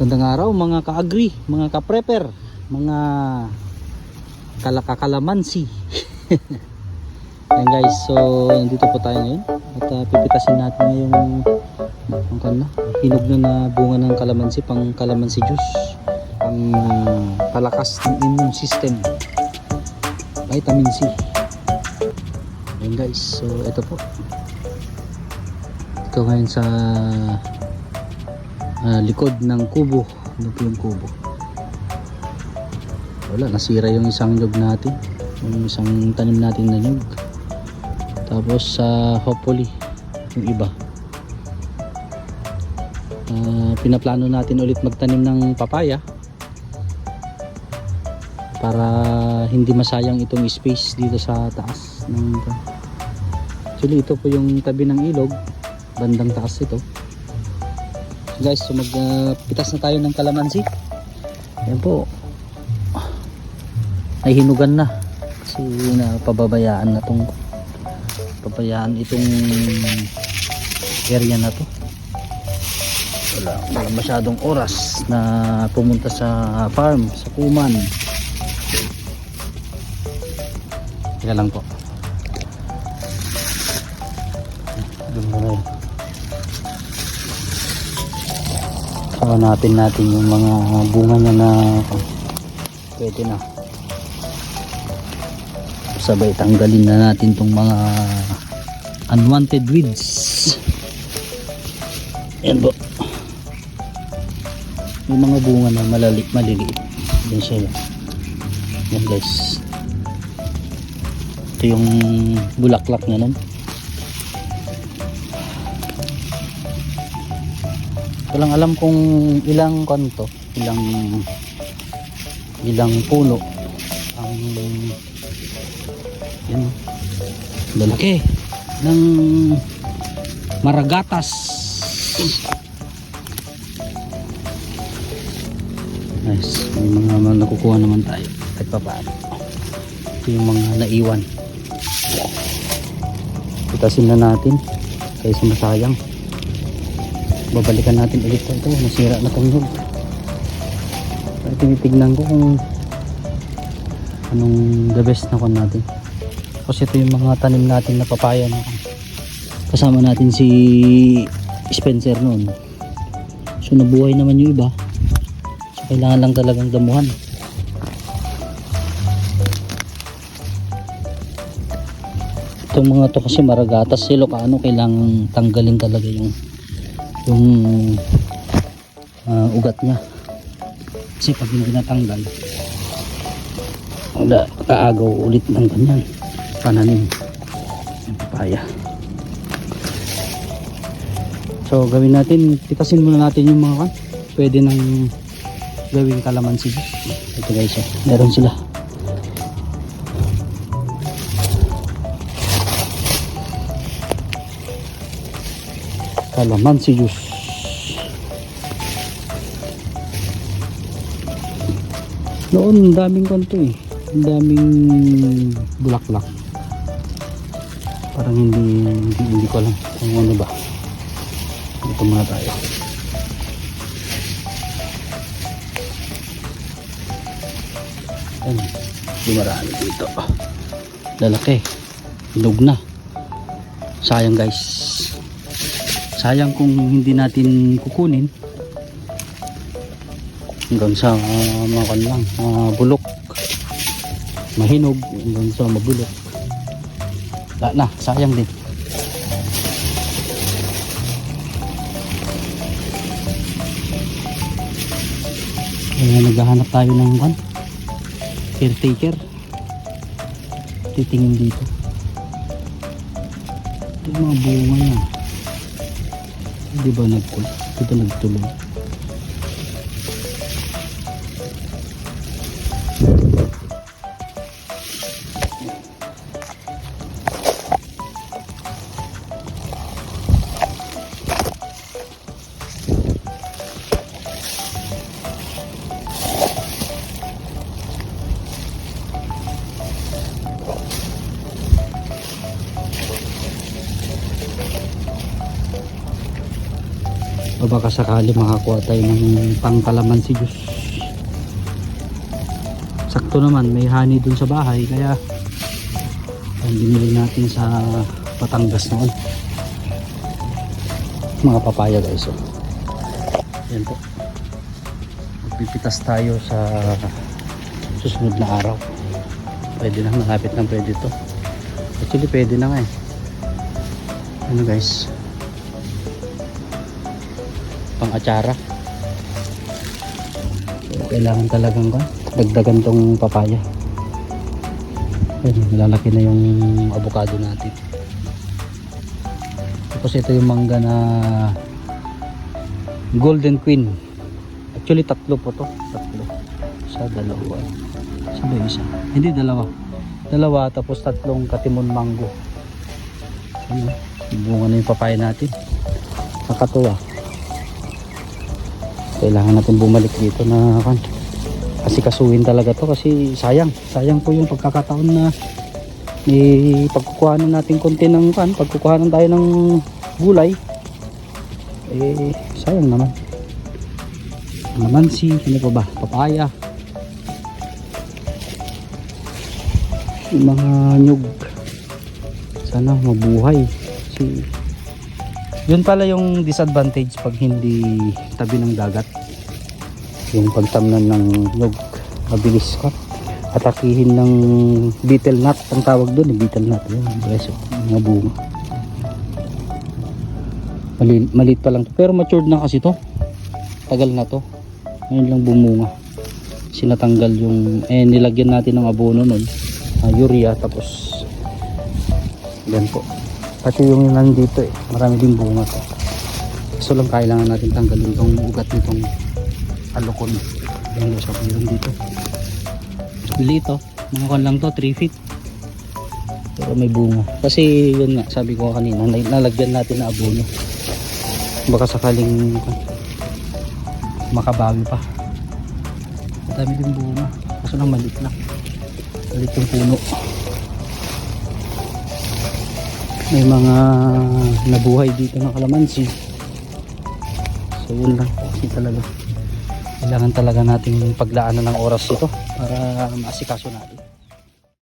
Gandang araw mga ka-agri, mga ka-prepper, mga kalakakalamansi. Ayan guys, so nandito po tayo ngayon at uh, pipitasin natin ngayong ang kana, hinog na na bunga ng kalamansi pang kalamansi juice. Ang uh, palakas ng immune system. Vitamin C. Ayan guys, so ito po. Ito ngayon sa ah, likod ng kubo. Ano yung kubo? Wala nasira yung isang nyug natin. Yung isang tanim natin na nyug. Tapos sa hopefully yung iba. Ah, pinaplano natin ulit magtanim ng papaya para hindi masayang itong space dito sa taas ng actually ito po yung tabi ng ilog. Bandang taas ito guys so magpitas na tayo ng kalamansi. Yan po. Ay hinugan na. Kasi napababayaan na tong pabayaan itong area na to. Wala, wala masyadong oras na pumunta sa farm sa kuman. Teka lang po. Doon Saka natin yung mga bunga niya na pwede na. Sabay tanggalin na natin tong mga unwanted weeds. Yan po. Yung mga bunga na malali, maliliit. Yan sila. Yan guys. Ito yung bulaklak niya nun. Walang alam kung ilang kanto, ilang ilang puno. Ang yan lalaki ng maragatas. Nice. May mga, mga nakukuha naman tayo. Kahit pa paano. Ito yung mga naiwan. Pitasin na natin. Kaysa masayang babalikan natin ulit ito. Nasira na itong Ay, tinitignan ko kung anong the best na kon natin. Kasi ito yung mga tanim natin na papaya na kasama natin si Spencer noon. So nabuhay naman yung iba. So kailangan lang talagang damuhan. Itong mga to kasi maragatas silo kaano kailangan tanggalin talaga yung yung ah, ugat niya. Kasi pag hindi natanggal wala kaagaw ulit ng ganyan. Pananim. Ng papaya. So gawin natin titasin muna natin yung mga kan pwede nang gawing kalamansi. Ito guys oh, meron sila kalamansi juice noon daming kanto eh. Daming bulaklak. Parang hindi hindi, hindi ko alam kung ano ba. Dito muna tayo. Yan di marami dito. Lalaki. Hinog na. Sayang guys sayang kung hindi natin kukunin. Hanggang sa uh, mga kan lang, mga bulok. Mahinog hanggang sa mabulok. Wala na, sayang din. Kaya naghahanap tayo ng kan caretaker. Titingin dito. Ito yung mga bunga niya di ba nagtuloy di ba nagtuloy o baka sakali makakuha tayo ng pangkalaman si Diyos. Sakto naman may honey dun sa bahay kaya ang binili natin sa Patangas noon. Mga papaya guys oh. yan po. Magpipitas tayo sa susunod na araw. Pwede na malapit na pwede to. Actually pwede na nga eh. Ano guys pang atsara. So, kailangan talagang kan dagdagan tong papaya. Ayun lalaki na yung avocado natin. Tapos ito yung mangga na golden queen. Actually tatlo po to. Tatlo. Sa dalawa. Sa ba isa? Hindi dalawa. Dalawa tapos tatlong katimon mango. Ano bunga na yung papaya natin. Nakatuwa kailangan natin bumalik dito na kan kasi kasuhin talaga to kasi sayang. Sayang po yung pagkakataon na eh, pagkukuhanan natin konti ng kan pagkukuhanan tayo ng gulay. Eh sayang naman. Naman si ano pa ba? Papaya. Yung mga nyug. Sana mabuhay. Si yun pala yung disadvantage pag hindi tabi ng dagat. Yung pagtamnan ng nyug mabilis ka. Atakihin ng beetle nut ang tawag doon eh, beetle nut yun beso mga bunga. Mali, maliit pa lang to. pero matured na kasi to. Tagal na to. Ngayon lang bumunga. Sinatanggal yung eh nilagyan natin ng abono nun. Uh, urea tapos yan po pati yung nandito eh marami din bunga. To so lang kailangan natin tanggalin tong ugat nitong alukon yan so meron dito. Liit oh. Mga kan lang to 3 feet. Pero may bunga. Kasi yun nga sabi ko kanina nal- nalagyan natin na abono. Baka sakaling makabawi pa. Madami din bunga. Kaso lang maliit lang. Maliit yung puno may mga nabuhay dito na kalamansi. So yun lang. Talaga. Kailangan talaga nating paglaanan ng oras ito para maasikaso natin